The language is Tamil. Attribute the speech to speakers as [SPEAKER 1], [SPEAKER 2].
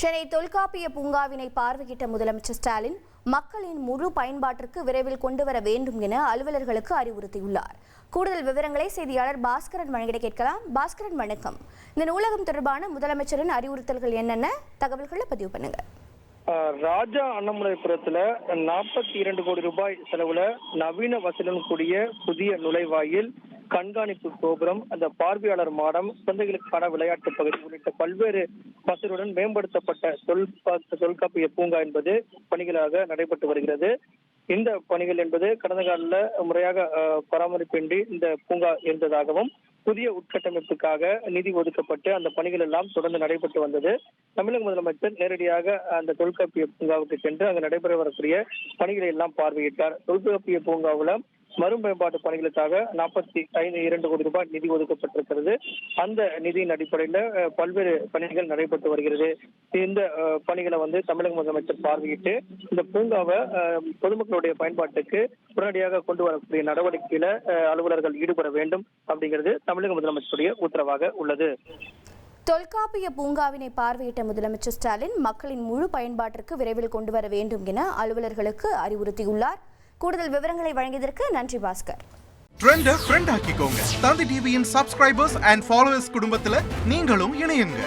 [SPEAKER 1] சென்னை தொல்காப்பிய பூங்காவினை பார்வையிட்ட முதலமைச்சர் ஸ்டாலின் மக்களின் முழு பயன்பாட்டிற்கு விரைவில் கொண்டு வர வேண்டும் என அலுவலர்களுக்கு அறிவுறுத்தியுள்ளார். கூடுதல் விவரங்களை செய்தியாளர் பாஸ்கரன் வழங்கிட கேட்கலாம். பாஸ்கரன் வணக்கம். இந்த நூலகம் தொடர்பான முதலமைச்சரின் அறிவுறுத்தல்கள் என்னென்ன? தகவல்களை பதிவு பண்ணுங்க.
[SPEAKER 2] ராஜா அண்ணாமலைபுரத்துல நாற்பத்தி இரண்டு கோடி ரூபாய் செலவுல நவீன வசதியுடன் கூடிய புதிய நுழைவாயில் கண்காணிப்பு கோபுரம் அந்த பார்வையாளர் மாடம் குழந்தைகளுக்கான விளையாட்டு பகுதி உள்ளிட்ட பல்வேறு வசதியுடன் மேம்படுத்தப்பட்ட தொல்பா தொல்காப்பிய பூங்கா என்பது பணிகளாக நடைபெற்று வருகிறது. இந்த பணிகள் என்பது கடந்த காலில் முறையாக பராமரிப்பின்றி இந்த பூங்கா இருந்ததாகவும் புதிய உட்கட்டமைப்புக்காக நிதி ஒதுக்கப்பட்டு அந்த பணிகள் எல்லாம் தொடர்ந்து நடைபெற்று வந்தது. தமிழக முதலமைச்சர் நேரடியாக அந்த தொல்காப்பிய பூங்காவுக்கு சென்று அங்கு நடைபெற வரக்கூடிய பணிகளை எல்லாம் பார்வையிட்டார். தொல்காப்பிய பூங்காவுல மறுமேம்பாட்டு பணிகளுக்காக நாற்பத்தி ஐந்து இரண்டு கோடி ரூபாய் நிதி ஒதுக்கப்பட்டிருக்கிறது. அந்த நிதியின் அடிப்படையில் பல்வேறு பணிகள் நடைபெற்று வருகிறது. இந்த பணிகளை வந்து தமிழக முதலமைச்சர் பார்வையிட்டு இந்த பூங்காவை பொதுமக்களுடைய பயன்பாட்டுக்கு உடனடியாக கொண்டு வரக்கூடிய நடவடிக்கையில அஹ், அலுவலர்கள் ஈடுபட வேண்டும் அப்படிங்கிறது தமிழக முதலமைச்சருடைய உத்தரவாக உள்ளது.
[SPEAKER 1] தொல்காப்பிய பூங்காவினை பார்வையிட்ட முதலமைச்சர் ஸ்டாலின் மக்களின் முழு பயன்பாட்டிற்கு விரைவில் கொண்டு வர வேண்டும் என அலுவலர்களுக்கு அறிவுறுத்தியுள்ளார். கூடுதல் விவரங்களை வழங்கியதற்கு நன்றி பாஸ்கர்.
[SPEAKER 3] ட்ரெண்டை ஃப்ரெண்ட் ஆக்கிக்கோங்க. தந்தி டிவியின் சப்ஸ்கிரைபர்ஸ் அண்ட் ஃபாலோவர்ஸ் குடும்பத்தில் நீங்களும் இணையுங்க.